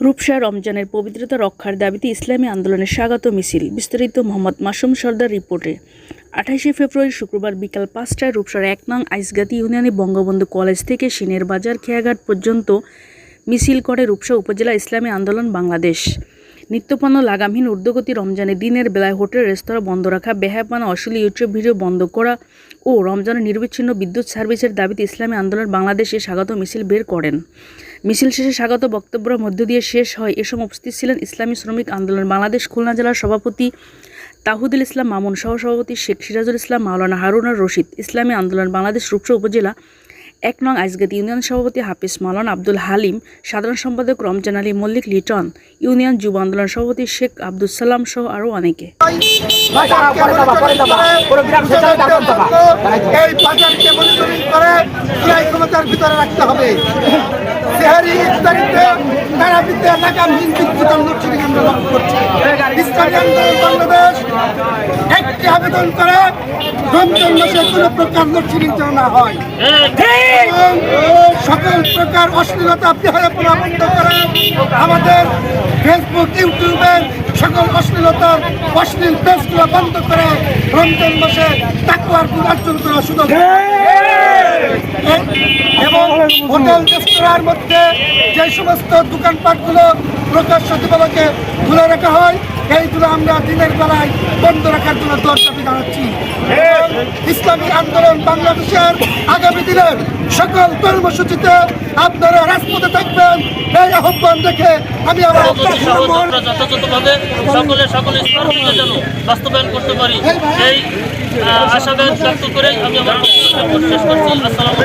রূপসা রমজানের পবিত্রতা রক্ষার দাবিতে ইসলামী আন্দোলনের স্বাগত মিছিল। বিস্তারিত মোহাম্মদ মাসুম সর্দার রিপোর্টে। আঠাশে ফেব্রুয়ারি শুক্রবার বিকাল পাঁচটায় রূপসার এক নং আইসগাতি ইউনিয়নে বঙ্গবন্ধু কলেজ থেকে সিনের বাজার খেয়াঘাট পর্যন্ত মিছিল করে রূপসা উপজেলা ইসলামী আন্দোলন বাংলাদেশ। নিত্যপণ্য লাগামহীন ঊর্ধ্বগতি রমজানে দিনের বেলায় হোটেল, রেস্তোরাঁ বন্ধ রাখা বেহাপানা অশ্লীল ইউটিউব ভিডিও বন্ধ করা ও রমজানের নির্বিচ্ছিন্ন বিদ্যুৎ সার্ভিসের দাবিতে ইসলামী আন্দোলন বাংলাদেশে স্বাগত মিছিল বের করেন। মিছিল শেষে স্বাগত বক্তব্যের মধ্য দিয়ে শেষ হয় এ সময় উপস্থিত ছিলেন ইসলামী শ্রমিক আন্দোলন বাংলাদেশ খুলনা জেলার সভাপতি তাহুদুল ইসলাম মামুন, সহসভাপতি শেখ সিরাজুল ইসলাম, মাওলানা হারুনার রশিদ। ইসলামী আন্দোলন বাংলাদেশ রূপসা উপজেলা এক নং আইসগাতি ইউনিয়ন সভাপতি হাফিজ মাওলানা আব্দুল হালিম, সাধারণ সম্পাদক রমজান আলী মল্লিক লিটন, ইউনিয়ন যুব আন্দোলন সভাপতি শেখ আব্দুল সালাম সহ আরও অনেকে। ইসলামী আন্দোলন একটি আবেদন করে রমজান মাসে কোনো প্রকার যেন না হয়। এবং সকল প্রকার অশ্লীলতা বিহারপনা বন্ধ করে আমাদের ফেসবুক ইউটিউবে সকল অশ্লীলতার অশ্লীল পেজগুলো বন্ধ করে রমজান মাসে তাকুয়ার গুণ অর্জন করার সুযোগ এবং হোটেল রেস্তোরাঁর মধ্যে যে সমস্ত দোকানপাটগুলো প্রকাশ্য দিবালকে খুলে রাখা হয় এইগুলো আমরা দিনের বেলায় বন্ধ রাখার জন্য দর দাবি জানাচ্ছি ইসলামী আন্দোলন বাংলাদেশের আগামী দিনের সকল কর্মসূচিতে আপনারা রাজপথে থাকবেন। এই আহ্বান দেখে আমি আমার যথাযথভাবে সকলে সকলে যেন বাস্তবায়ন করতে পারি। আহ, আশাবাদ ব্যক্ত করে আমি আমার শেষ করছি। আসসালামু